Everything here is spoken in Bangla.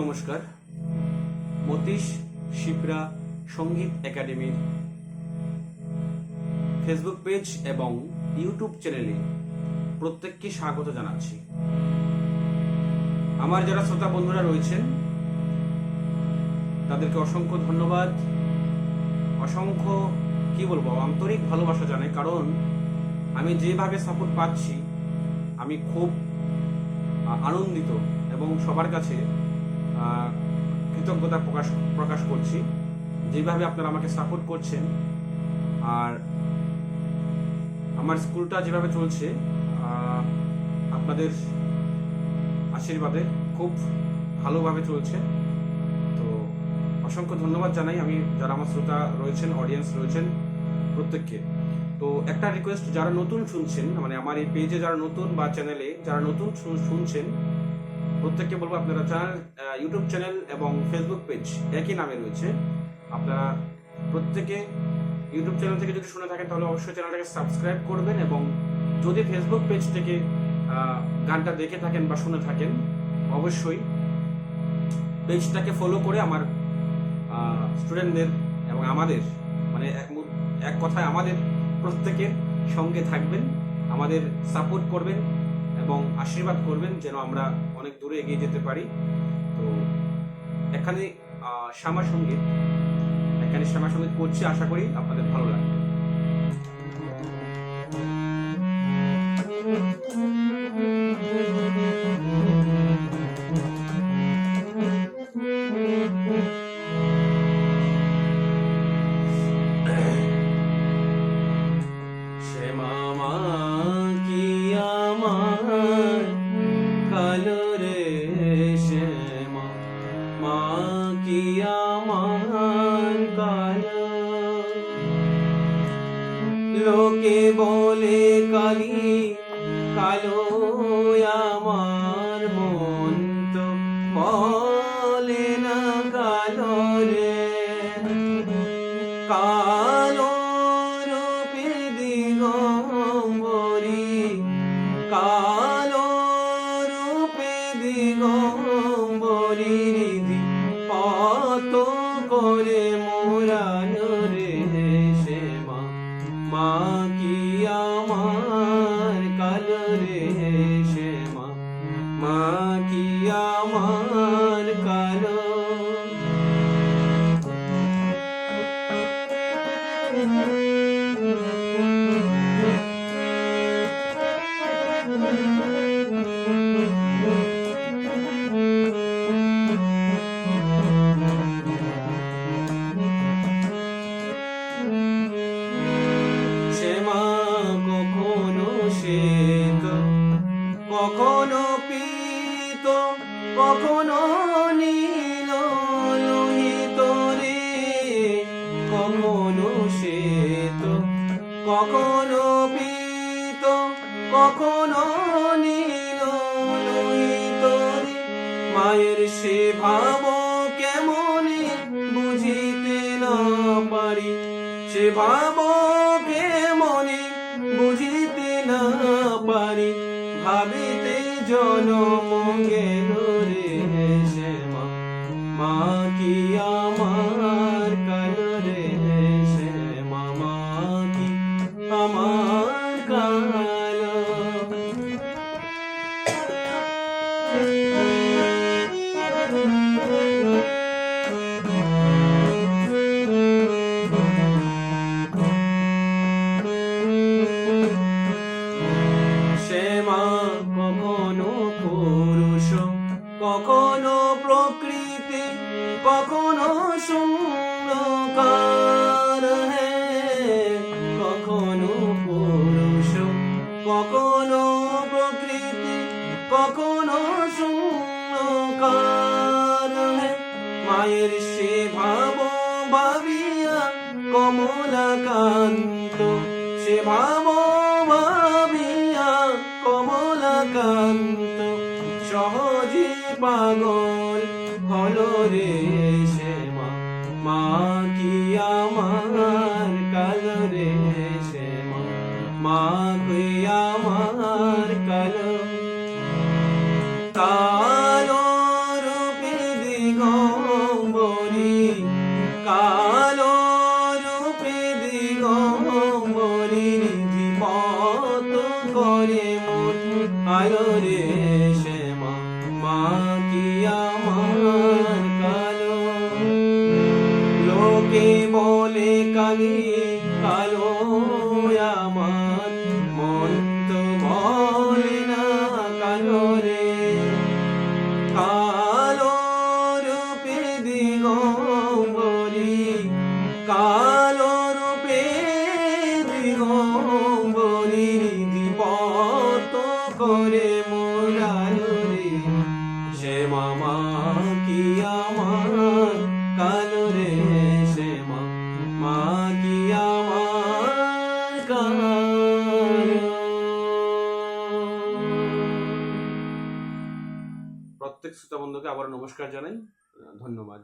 নমস্কার। মতীশ শিপ্রা সংগীত একাডেমির ফেসবুক পেজ এবং ইউটিউব চ্যানেলে প্রত্যেককে স্বাগত জানাচ্ছি। আমার যারা শ্রোতা বন্ধুরা রয়েছেন, তাদেরকে অসংখ্য ধন্যবাদ। অসংখ্য, কি বলব, আন্তরিক ভালোবাসা জানাই, কারণ আমি যেভাবে সাপোর্ট পাচ্ছি, আমি খুব আনন্দিত এবং সবার কাছে কৃতজ্ঞতা প্রকাশ প্রকাশ করছি। যেভাবে আপনারা আমাকে সাপোর্ট করছেন, আর আমার স্কুলটা যেভাবে চলছে আপনাদের আশীর্বাদে খুব ভালোভাবে চলছে। তো অসংখ্য ধন্যবাদ জানাই আমি, যারা আমার শ্রোতা রয়েছেন অডিয়েন্স রয়েছেন প্রত্যেককে। তো একটা রিকোয়েস্ট যারা নতুন শুনছেন মানে আমার এই পেজে যারা নতুন বা চ্যানেলে যারা নতুন শুনছেন প্রত্যেককে বলব আপনারা চ্যানেল ইউটিউব চ্যানেল এবং ফেসবুক পেজ একই নামে রয়েছে, আপনারা প্রত্যেকে ইউটিউব চ্যানেল থেকে যদি শুনে থাকেন, তাহলে অবশ্যই চ্যানেলটাকে সাবস্ক্রাইব করবেন এবং যদি ফেসবুক পেজ থেকে গানটা দেখে থাকেন বা শুনে থাকেন, অবশ্যই পেজটাকে ফলো করে আমার স্টুডেন্টদের এবং আমাদের মানে এক কথায় আমাদের প্রত্যেকের সঙ্গে থাকবেন, আমাদের সাপোর্ট করবেন এবং আশীর্বাদ করবেন যেন আমরা অনেক দূরে এগিয়ে যেতে পারি। তো এখানে শ্যামা সংগীত এখানে শ্যামা সংগীত করছি, আশা করি আপনাদের ভালো লাগবে। লোকে বলে কালী কালো আমার শ্বেত কখনো পীত কখনো নীল কখনো পীত কখনো নীল লোহিত মায়ের সে ভাব কেমনে বুঝিতে না পারি। সে ভাব কেমনে বুঝিতে না পারি। ভাবিতে জনম গেল রে মা কি আমার শ্যামা কখনো পুরুষ, কখনো প্রকৃতি, কখনো হে। কখনো পুরুষ, কখনো প্রকৃতি, কখনো শূন্যকার হে। মায়ের সে ভাব ভাবিয়া কমলাকান্ত, সে ভাব কমলাকান্ত সহজে পাগল হলো রে সে মা। কি আমার কাল রে সে মা কালো রে শ্যামা মা কি আমার কালো? লোকে বলে কালো সে মামা, কি আমার? রে সে মা কি আমার প্রত্যেক শ্রোতা বন্ধুকে আবার নমস্কার জানাই, ধন্যবাদ।